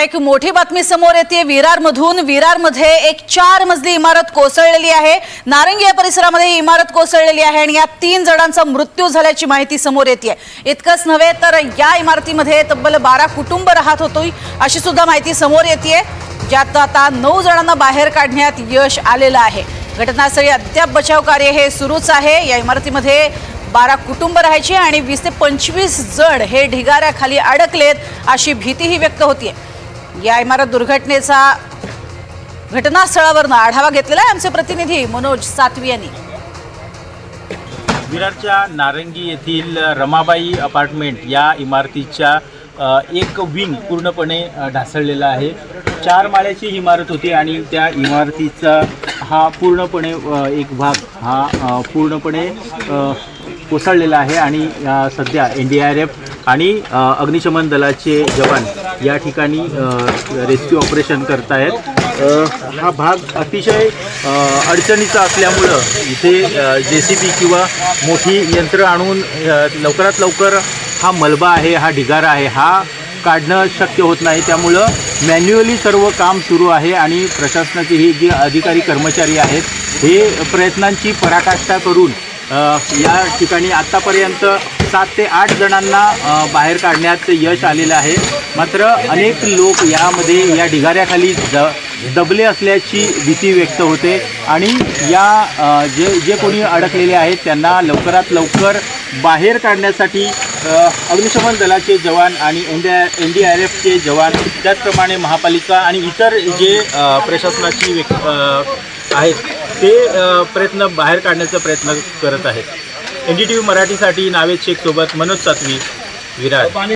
एक मोठी बातमी समोर येते विरारमधून विरारमध्ये एक चार मजली इमारत कोसळलेली आहे. नारंगी या परिसरामध्ये ही इमारत कोसळलेली आहे आणि या तीन जणांचा मृत्यू झाल्याची माहिती समोर येते इतकंच नव्हे तर या इमारतीमध्ये तब्बल बारा कुटुंब राहत होती अशी सुद्धा माहिती समोर येते ज्यात आता नऊ जणांना बाहेर काढण्यात यश आलेलं आहे. घटनास्थळी अद्याप बचाव कार्य हे सुरूच आहे. या इमारतीमध्ये बारा कुटुंब राहायची आणि वीस ते पंचवीस जण हे ढिगाऱ्याखाली अडकलेत अशी भीतीही व्यक्त होतीये. या इमारत दुर्घटनेचा घटनास्थळावरनं आढावा घेतलेला आहे आमचे प्रतिनिधी मनोज सातवी यांनी. विरारच्या नारंगी येथील रमाबाई अपार्टमेंट या इमारतीच्या एक विंग पूर्णपणे ढासळलेला आहे. चार माळ्याची इमारत होती आणि त्या इमारतीचा हा पूर्णपणे एक भाग हा पूर्णपणे कोसळलेला आहे आणि सध्या एन डी आर एफ आणि अग्निशमन दलाचे जवान या ठिकाणी रेस्क्यू ऑपरेशन करत आहेत हा भाग अतिशय अडचणीचा असल्यामुळं इथे जे सी बी किंवा मोठी यंत्र आणून लवकरात लवकर हा मलबा आहे हा ढिगारा आहे हा काढणं शक्य होत नाही. त्यामुळं मॅन्युअली सर्व काम सुरू आहे आणि प्रशासनाचे ही जे अधिकारी कर्मचारी आहेत हे प्रयत्नांची पराकाष्ठा करून या ठिकाणी आत्तापर्यंत सात ते आठ जणांना बाहेर काढण्यात यश आलेलं आहे. मात्र अनेक लोक यामध्ये या ढिगाऱ्याखाली द दबले असल्याची भीती व्यक्त होते. आणि या जे जे कोणी अडकलेले आहेत त्यांना लवकरात लवकर बाहेर काढण्यासाठी अग्निशमन दलाचे जवान आणि N D N D R एफचे जवान त्याचप्रमाणे महापालिका आणि इतर जे प्रशासनाची व्यक् आहेत ते प्रयत्न बाहेर काढण्याचा प्रयत्न करत आहेत. एन डी टी व्ही मराठीसाठी नावेद शेख सोबत मनोज सातवी विरार